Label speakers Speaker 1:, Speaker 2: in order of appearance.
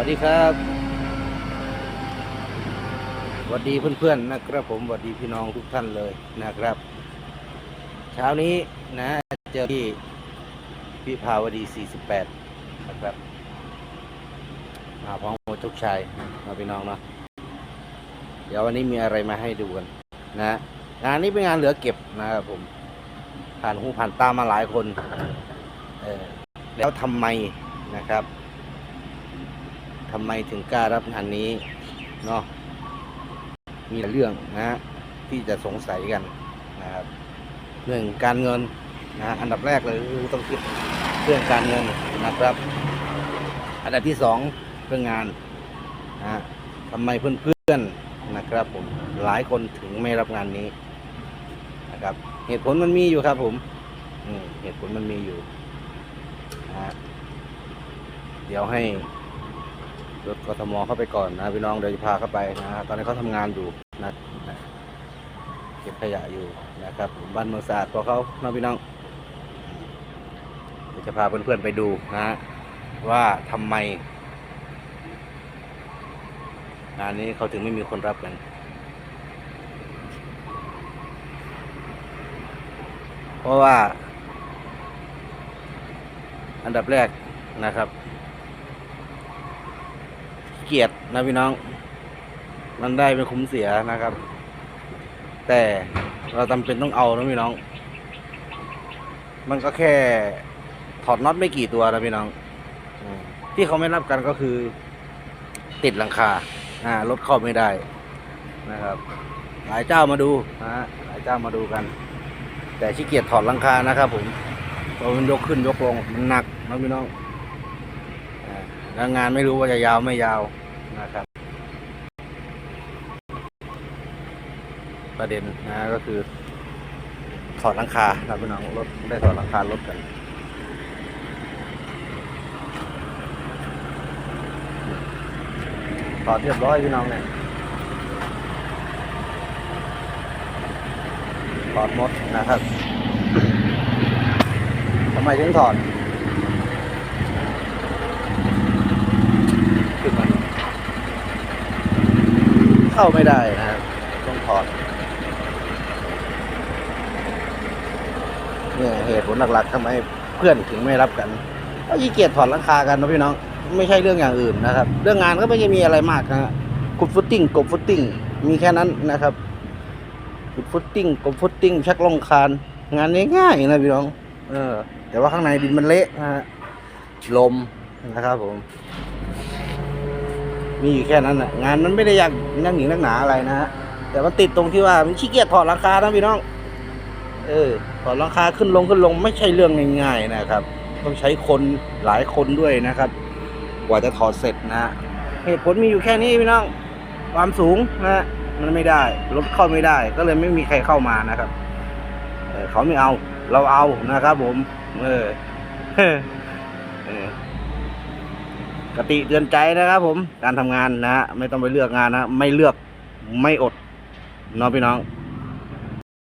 Speaker 1: วัสดีครับสวัสดีเพื่อนๆนะครับผมสวัสดีพี่น้องทุกท่านเลยนะครับ เช้านี้นะเจอที่พิภาวดี 48 นะครับมาพร้อมหมทุกชายมาพี่น้องเนาะเดี๋ยววันนี้มีอะไรมาให้ดูกันนะงานนี้เป็นงานเหลือเก็บนะครับผม ผ่านหูผ่านตามาหลายคน เออแล้วทำไมนะครับ ทำไมถึงกล้ารับงานนี้เนาะมีหลายเรื่องนะฮะที่จะสงสัยกันนะครับหนึ่งการเงินนะอันดับแรกเลยคือต้องคิดเรื่องการเงินนะครับ อันดับที่สองเรื่องงานนะทำไมเพื่อนๆนะครับ ผมหลายคนถึงไม่รับงานนี้นะครับ เหตุผลมันมีอยู่ครับ ผมอืเหตุผลมันมีอยู่นะฮะเดี๋ยวให้ รถกทมเข้าไปก่อนนะพี่น้องเดี๋ยวจะพาเข้าไปนะตอนนี้เขาทำงานอยู่นะเก็บขยะอยู่นะครับบ้านเมืองสะอาดพอเขาน้องพี่น้องเดี๋ยวจะพาเพื่อนๆไปดูนะว่าทำไม งานนี้เขาถึงไม่มีคนรับกันเพราะว่า อันดับแรกนะครับ เกียรตินะพี่น้อง มันได้เป็นคุ้มเสียนะครับ แต่เราจำเป็นต้องเอานะพี่น้อง มันก็แค่ถอดน็อตไม่กี่ตัวนะพี่น้องอที่เขาไม่รับกันก็คือ ติดหลังคาอ่ารถเข้าไม่ได้นะครับ หลายเจ้ามาดูนะฮะหลายเจ้ามาดูกัน แต่ขี้เกียจถอดหลังคานะครับ ผมพราะมันยกขึ้นยกลงมันหนักนะพี่น้อง แล้วงานไม่รู้ว่าจะยาวไม่ยาวนะครับ ประเด็นนะก็คือ ถอดหลังคาครับพี่น้องรถได้ถอดหลังคารถกันถอดเรียบร้อยพี่น้องเนี่ยถอดหมดนะครับทำไมถึงถอดขึ้นมา เข้าไม่ได้นะครับต้องถอดเนี่ยเหตุผลหลักๆทำไมเพื่อนถึงไม่รับกันก็ยี่เกียจถอดหลังคากันนะพี่น้อง ไม่ใช่เรื่องอย่างอื่นนะครับ เรื่องงานก็ไม่ใช่มีอะไรมากนะฮะกดฟุตติ้งกบฟุตติ้งมีแค่นั้นนะครับกดฟุตติ้งกบฟุตติ้งชักลงคานงานง่ายๆนะพี่น้อง เออ แต่ว่าข้างในดินมันเละนะฮะลมนะครับผม มีอยู่แค่นั้นแหะงานมันไม่ได้ยากนั่งหนีนักหนาอะไรนะฮะแต่มันติดตรงที่ว่ามันขี้เกียจถอดราคานะพี่น้อง เออถอดราคาขึ้นลงขึ้นลงไม่ใช่เรื่องง่ายๆนะครับ ต้องใช้คนหลายคนด้วยนะครับ กว่าจะถอดเสร็จนะเหตุผลมีอยู่แค่นี้พี่น้อง ความสูงนะมันไม่ได้รถเข้าไม่ได้ ก็เลยไม่มีใครเข้ามานะครับเออเขาไม่เอา เราเอานะครับ ผม เออเออ กติเตือนใจนะครับผมการทำงานนะฮะไม่ต้องไปเลือกงานนะไม่เลือกไม่อดน้องพี่น้อง